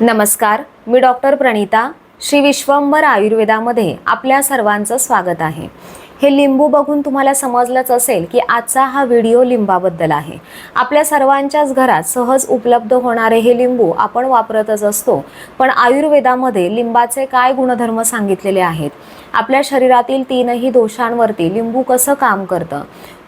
नमस्कार मी डॉक्टर प्रणिता श्री विश्वंभर आयुर्वेदामध्ये आपल्या सर्वांचं स्वागत आहे. हे लिंबू बघून तुम्हाला समजलंच असेल की आजचा हा व्हिडिओ लिंबाबद्दल आहे. आपल्या सर्वांच्याच घरात सहज उपलब्ध होणारे हे लिंबू आपण वापरतच असतो पण आयुर्वेदामध्ये लिंबाचे काय गुणधर्म सांगितलेले आहेत? आपल्या शरीरातील तीनही दोषांवरती लिंबू कसं काम करतं?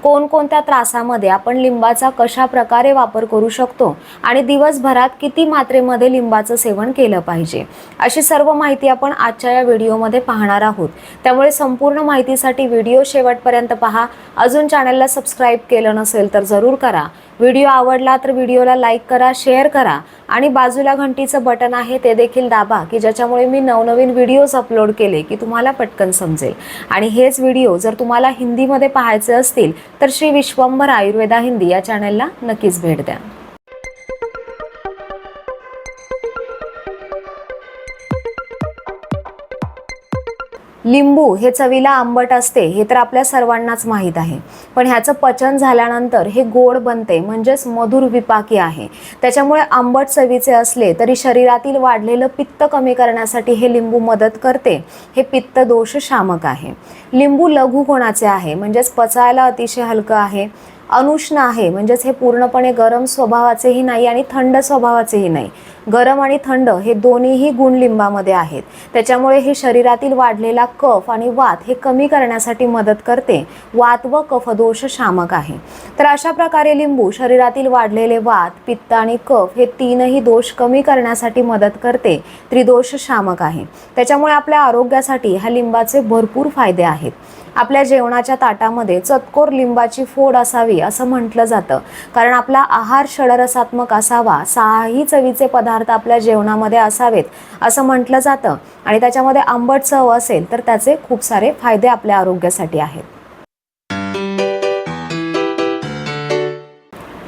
कोणकोणत्या त्रासामध्ये आपण लिंबाचा कशा प्रकारे वापर करू शकतो आणि दिवसभरात किती मात्रेमध्ये लिंबाचं सेवन केलं पाहिजे? अशी सर्व माहिती आपण आजच्या या व्हिडिओमध्ये पाहणार आहोत. त्यामुळे संपूर्ण माहितीसाठी व्हिडिओ शेवटपर्यंत पहा. अजून चॅनलला सबस्क्राईब केलं नसेल तर जरूर करा. व्हिडिओ आवडला तर व्हिडिओला लाईक करा शेअर करा आणि बाजूला घंटीचं बटन आहे ते देखील दाबा की ज्याच्यामुळे मी नवनवीन व्हिडिओज अपलोड केले की तुम्हाला पटकन समजेल. आणि हेच व्हिडिओ जर तुम्हाला हिंदीमध्ये पाहायचे असतील तर श्री विश्वंभर आयुर्वेदा हिंदी या चॅनलला नक्कीच भेट द्या. लिंबू हे चवीला आंबट असते हे तर आपल्या सर्वांनाच माहीत आहे. पण ह्याचं पचन झाल्यानंतर हे गोड बनते म्हणजेच मधुर विपाकी आहे. त्याच्यामुळे आंबट चवीचे असले तरी शरीरातील वाढलेलं पित्त कमी करण्यासाठी हे लिंबू मदत करते. हे पित्त दोष शामक आहे. लिंबू लघु कोणाचे आहे म्हणजेच पचायला अतिशय हलकं आहे. अनुष्ण आहे म्हणजेच हे पूर्णपणे गरम स्वभावाचेही नाही आणि थंड स्वभावाचेही नाही. गरम आणि थंड हे दोन्हीही गुण लिंबामध्ये आहेत. त्याच्यामुळे हे शरीरातील वाढलेला कफ आणि वात हे कमी करण्यासाठी मदत करते. वात व कफदोष शामक आहे. तर अशा प्रकारे लिंबू शरीरातील वाढलेले वात पित्त आणि कफ हे तीनही दोष कमी करण्यासाठी मदत करते. त्रिदोष शामक आहे. त्याच्यामुळे आपल्या आरोग्यासाठी ह्या लिंबाचे भरपूर फायदे आहेत. आपल्या जेवणाच्या ताटामध्ये चतकोर लिंबाची फोड असावी असं म्हटलं जातं. कारण आपला आहार षडरसात्मक असावा सहाही चवीचे पदार्थ आपल्या जेवणामध्ये असावेत असं म्हटलं जातं. आणि त्याच्यामध्ये आंबट चव असेल तर त्याचे खूप सारे फायदे आपल्या आरोग्यासाठी आहेत.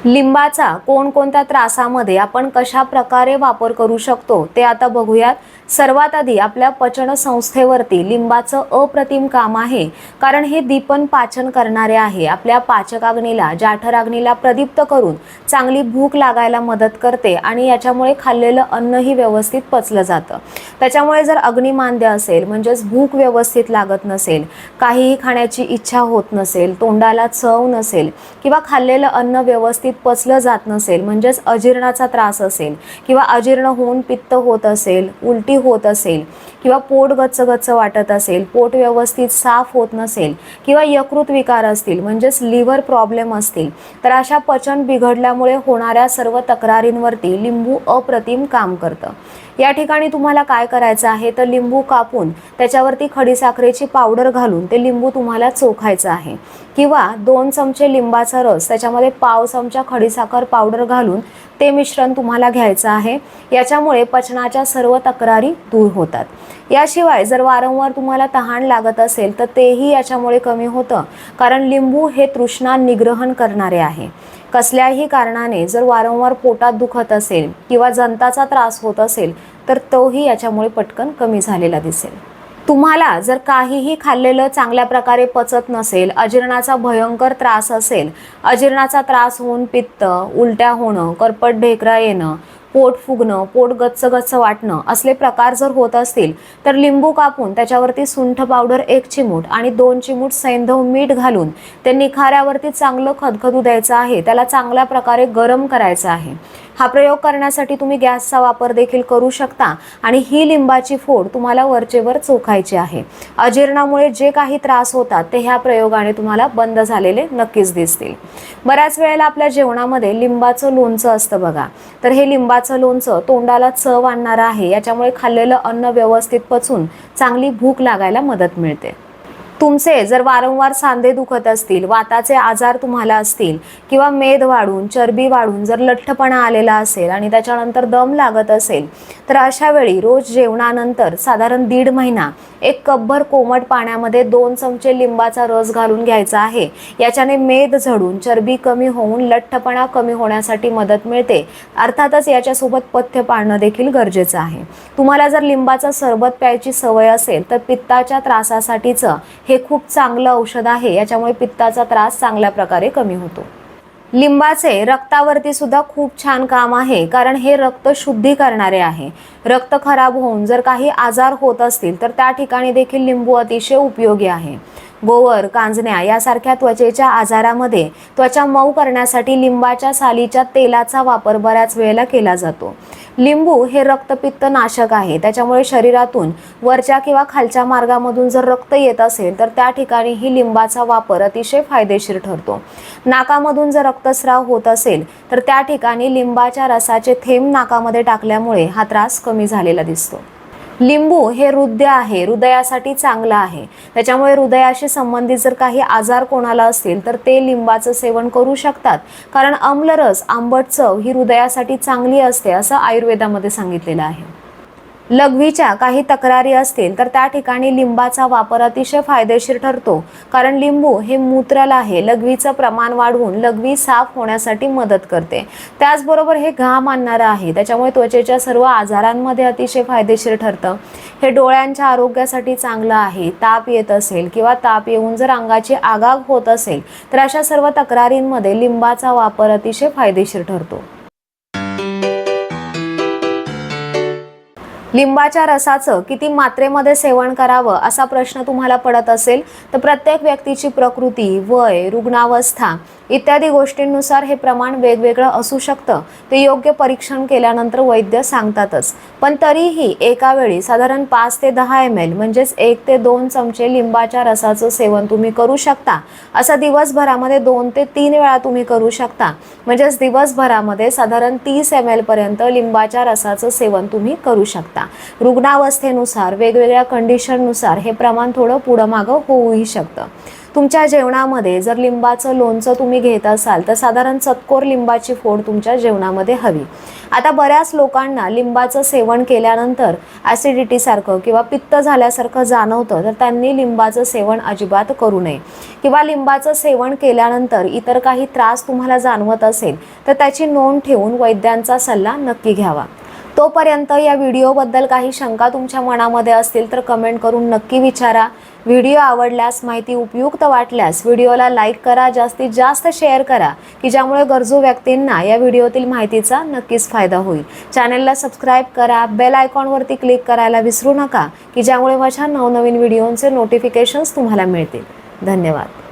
लिंबाचा कोणकोणत्या त्रासामध्ये आपण कशा प्रकारे वापर करू शकतो ते आता बघूयात. सर्वात आधी आपल्या पचन संस्थेवरती लिंबाचं अप्रतिम काम आहे. कारण हे दीपन पाचन करणारे आहे. आपल्या पाचकाग्नीला जाठराग्नीला प्रदीप्त करून चांगली भूक लागायला मदत करते आणि याच्यामुळे खाल्लेलं अन्नही व्यवस्थित पचलं जातं. त्याच्यामुळे जर अग्निमांद्य असेल म्हणजेच भूक व्यवस्थित लागत नसेल काहीही खाण्याची इच्छा होत नसेल तोंडाला चव नसेल किंवा खाल्लेलं अन्न व्यवस्थित पचलं जात नसेल म्हणजेच अजीर्णाचा त्रास असेल किंवा अजीर्ण होऊन पित्त होत असेल उलटी होत असेल किंवा पोट गच्च गच्च वाटत असेल पोट व्यवस्थित साफ होत नसेल किंवा यकृत विकार असतील म्हणजेच लिव्हर प्रॉब्लेम असतील तर अशा पचन बिघडल्यामुळे होणाऱ्या सर्व तक्रारींवरती लिंबू अप्रतिम काम करतं. या ठिकाणी तुम्हाला काय करायचं आहे? तर लिंबू कापून त्याच्यावरती खडीसाखरेची पावडर घालून ते लिंबू तुम्हाला चोखायचं आहे. किंवा दोन चमचे लिंबाचा रस त्याच्यामध्ये पाव चमचा खडीसाखर पावडर घालून ते मिश्रण तुम्हाला घ्यायचं आहे. याच्यामुळे पचनाच्या सर्व तक्रारी दूर होतात. याशिवाय जर वारंवार तुम्हाला तहान लागत असेल तर तेही याच्यामुळे कमी होतं. कारण लिंबू हे तृष्णा निग्रहण करणारे आहे. कसल्याही कारणाने जर वारंवार पोटात दुखत असेल किंवा जंताचा त्रास होत असेल तर तोही याच्यामुळे पटकन कमी झालेला दिसेल. तुम्हाला जर काहीही खाल्लेलं चांगल्या प्रकारे पचत नसेल अजीर्णाचा भयंकर त्रास असेल अजीर्णाचा त्रास होऊन पित्त उलट्या होणं करपट ढेकरा येणं पोट फुगणं पोट गच्च गच्च वाटणं असले प्रकार जर होत असतील तर लिंबू कापून त्याच्यावरती सुंठ पावडर एक चिमूट आणि दोन चिमूट सैंधव मीठ घालून ते निखाऱ्यावरती चांगलं खदखदू द्यायचं आहे. त्याला चांगल्या प्रकारे गरम करायचं आहे. हा प्रयोग करण्यासाठी तुम्ही गॅसचा वापर देखील करू शकता आणि ही लिंबाची फोड तुम्हाला वरचेवर चोखायची आहे. अजीर्णामुळे जे काही त्रास होतात ते ह्या प्रयोगाने तुम्हाला बंद झालेले नक्कीच दिसतील. बऱ्याच वेळेला आपल्या जेवणामध्ये लिंबाचं लोणचं असतं बघा. तर हे लिंबाचं लोणचं तोंडाला चव आणणारं आहे याच्यामुळे खाल्लेलं अन्न व्यवस्थित पचून चांगली भूक लागायला मदत मिळते. तुमचे जर वारंवार सांधे दुखत असतील वाताचे आजार तुम्हाला असतील किंवा मेद वाढून चरबी वाढून जर लठ्ठपणा आलेला असेल आणि त्याच्यानंतर दम लागत असेल तर अशा वेळी रोज जेवणानंतर साधारण दीड महिना एक कपभर कोमट पाण्यामध्ये दोन चमचे लिंबाचा रस घालून घ्यायचा आहे. याच्याने मेद झडून चरबी कमी होऊन लठ्ठपणा कमी होण्यासाठी मदत मिळते. अर्थातच याच्यासोबत पथ्य पाळणं देखील गरजेचं आहे. तुम्हाला जर लिंबाचं सरबत प्यायची सवय असेल तर पित्ताच्या त्रासासाठीचं हे खूप चांगलं औषध आहे याच्यामुळे पित्ताचा त्रास चांगल्या प्रकारे कमी होतो. लिंबाचे रक्तावरती सुद्धा खूप छान काम आहे कारण हे रक्त शुद्धी करणारे आहे. रक्त खराब होऊन जर काही आजार होत असतील तर त्या ठिकाणी देखील लिंबू अतिशय उपयोगी आहे. गोवर कांजण्या यासारख्या त्वचेच्या आजारामध्ये त्वचा मऊ करण्यासाठी लिंबाच्या सालीच्या तेलाचा वापर बऱ्याच वेळेला केला जातो. लिंबू हे रक्तपित्त नाशक आहे. त्याच्यामुळे शरीरातून वरच्या किंवा खालच्या मार्गामधून जर रक्त येत असेल तर त्या ठिकाणी ही लिंबाचा वापर अतिशय फायदेशीर ठरतो. नाकामधून जर रक्तस्राव होत असेल तर त्या ठिकाणी लिंबाच्या रसाचे थेंब नाकामध्ये टाकल्यामुळे हा त्रास कमी झालेला दिसतो. लिंबू हे हृदय आहे हृदयासाठी चांगलं आहे. त्याच्यामुळे हृदयाशी संबंधित जर काही आजार कोणाला असतील तर ते लिंबाचं सेवन करू शकतात. कारण आम्लरस आंबट चव ही हृदयासाठी चांगली असते असं आयुर्वेदामध्ये सांगितलेलं आहे. लघवीच्या काही तक्रारी असतील तर त्या ठिकाणी लिंबाचा वापर अतिशय फायदेशीर ठरतो. कारण लिंबू हे मूत्राला आहे लघवीचं प्रमाण वाढवून लघवी साफ होण्यासाठी मदत करते. त्याचबरोबर हे घाम आणणारं आहे त्याच्यामुळे त्वचेच्या सर्व आजारांमध्ये अतिशय फायदेशीर ठरतं. हे डोळ्यांच्या आरोग्यासाठी चांगलं आहे ताप येत असेल किंवा ताप येऊन जर अंगाची आगाग होत असेल तर अशा सर्व तक्रारींमध्ये लिंबाचा वापर अतिशय फायदेशीर ठरतो. लिंबाच्या रसाचं किती मात्रेमध्ये सेवन करावं असा प्रश्न तुम्हाला पडत असेल तर प्रत्येक व्यक्तीची प्रकृती वय रुग्णावस्था इत्यादी गोष्टींनुसार हे प्रमाण वेगवेगळं असू शकतं. ते योग्य परीक्षण केल्यानंतर वैद्य सांगतातच. पण तरीही एका वेळी साधारण पाच ते दहा एम एल म्हणजेच एक ते दोन चमचे लिंबाच्या रसाचं सेवन तुम्ही करू शकता. असं दिवसभरामध्ये दोन ते तीन वेळा तुम्ही करू शकता. म्हणजेच दिवसभरामध्ये साधारण तीस एम एलपर्यंत लिंबाच्या रसाचं सेवन तुम्ही करू शकता. रुग्णावस्थेनुसार वेगवेगळ्या कंडिशननुसार हे प्रमाण थोडं पुढं मागं होऊही शकतं. तुमच्या जेवणामध्ये जर लिंबाचं लोणचं तुम्ही घेत असाल तर साधारण चतकोर लिंबाची फोड तुमच्या जेवणामध्ये हवी. आता बऱ्याच लोकांना लिंबाचं सेवन केल्यानंतर ॲसिडिटीसारखं किंवा पित्त झाल्यासारखं जाणवतं तर त्यांनी लिंबाचं सेवन अजिबात करू नये. किंवा लिंबाचं सेवन केल्यानंतर इतर काही त्रास तुम्हाला जाणवत असेल तर त्याची नोंद ठेवून वैद्यांचा सल्ला नक्की घ्यावा. तोपर्यंत या व्हिडिओबद्दल काही शंका तुमच्या मनामध्ये असतील तर कमेंट करून नक्की विचारा. व्हिडिओ आवडल्यास माहिती उपयुक्त वाटल्यास व्हिडिओला लाईक करा जास्तीत जास्त शेअर करा की ज्यामुळे गरजू व्यक्तींना या व्हिडिओतील माहितीचा नक्कीच फायदा होईल. चॅनलला सबस्क्राईब करा बेल आयकॉनवरती क्लिक करायला विसरू नका की ज्यामुळे माझ्या नवनवीन व्हिडिओंचे नोटिफिकेशन्स तुम्हाला मिळतील. धन्यवाद.